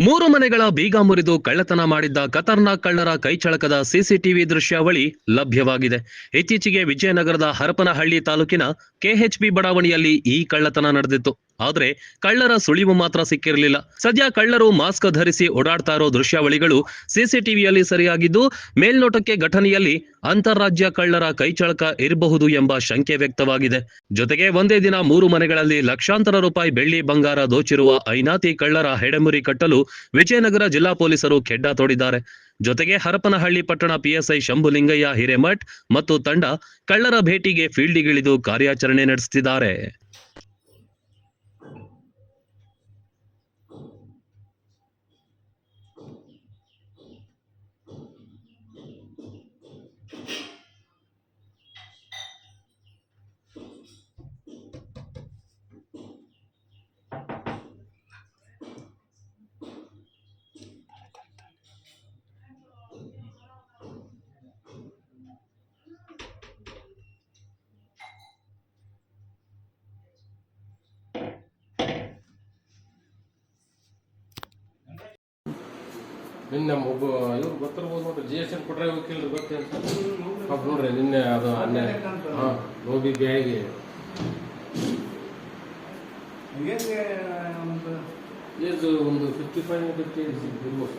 ಮೂರು ಮನೆಗಳ ಬೀಗ ಮುರಿದು ಕಳ್ಳತನ ಮಾಡಿದ್ದ ಖತರ್ನಾಕ್ ಕಳ್ಳರ ಕೈಚಳಕದ ಸಿಸಿಟಿವಿ ದೃಶ್ಯಾವಳಿ ಲಭ್ಯವಾಗಿದೆ. ಇತ್ತೀಚೆಗೆ ವಿಜಯನಗರದ ಹರಪನಹಳ್ಳಿ ತಾಲೂಕಿನ ಕೆಎಚ್ಬಿ ಬಡಾವಣೆಯಲ್ಲಿ ಈ ಕಳ್ಳತನ ನಡೆದಿತ್ತು. ಆದ್ರೆ ಕಳ್ಳರ ಸುಳಿವು ಮಾತ್ರ ಸಿಕ್ಕಿರಲಿಲ್ಲ. ಸದ್ಯ ಕಳ್ಳರು ಮಾಸ್ಕ್ ಧರಿಸಿ ಓಡಾಡ್ತಾ ಇರೋ ದೃಶ್ಯಾವಳಿಗಳು ಸಿಸಿಟಿವಿಯಲ್ಲಿ ಸರಿಯಾಗಿದ್ದು, ಮೇಲ್ನೋಟಕ್ಕೆ ಘಟನೆಯಲ್ಲಿ ಅಂತಾರಾಜ್ಯ ಕಳ್ಳರ ಕೈಚಳಕ ಇರಬಹುದು ಎಂಬ ಶಂಕೆ ವ್ಯಕ್ತವಾಗಿದೆ. ಜೊತೆಗೆ ಒಂದೇ ದಿನ ಮೂರು ಮನೆಗಳಲ್ಲಿ ಲಕ್ಷಾಂತರ ರೂಪಾಯಿ ಬೆಳ್ಳಿ ಬಂಗಾರ ದೋಚಿರುವ ಐನಾತಿ ಕಳ್ಳರ ಹೆಡೆಮುರಿ ಕಟ್ಟಲು ವಿಜಯನಗರ ಜಿಲ್ಲಾ ಪೊಲೀಸರು ಖೆಡ್ಡ ತೋಡಿದ್ದಾರೆ. ಜೊತೆಗೆ ಹರಪನಹಳ್ಳಿ ಪಟ್ಟಣ ಪಿಎಸ್ಐ ಶಂಭುಲಿಂಗಯ್ಯ ಹಿರೇಮಠ್ ಮತ್ತು ತಂಡ ಕಳ್ಳರ ಭೇಟಿಗೆ ಫೀಲ್ಡಿಗಿಳಿದು ಕಾರ್ಯಾಚರಣೆ ನಡೆಸುತ್ತಿದ್ದಾರೆ. ನಿನ್ನೆ ನಮ್ಮ ಒಬ್ಬ ಇವ್ರು ಗೊತ್ತಿರ್ಬೋದು ಮತ್ತೆ ಜಿ ಎಸ್ ಎನ್ ಕೊಟ್ರೆ ವಕೀಲರು ಗೊತ್ತೇ ಅಂತ. ಪಾಪ ನೋಡ್ರಿ ನಿನ್ನೆ ಅದು ಅನ್ಯಾಯ ಹಾ ನೋಬಿ ಬ್ಯಾಗಿ ಏಜ್ ಒಂದು ಫಿಫ್ಟಿ ಫೈವ್ ಫಿಫ್ಟಿ ಇರ್ಬೋದು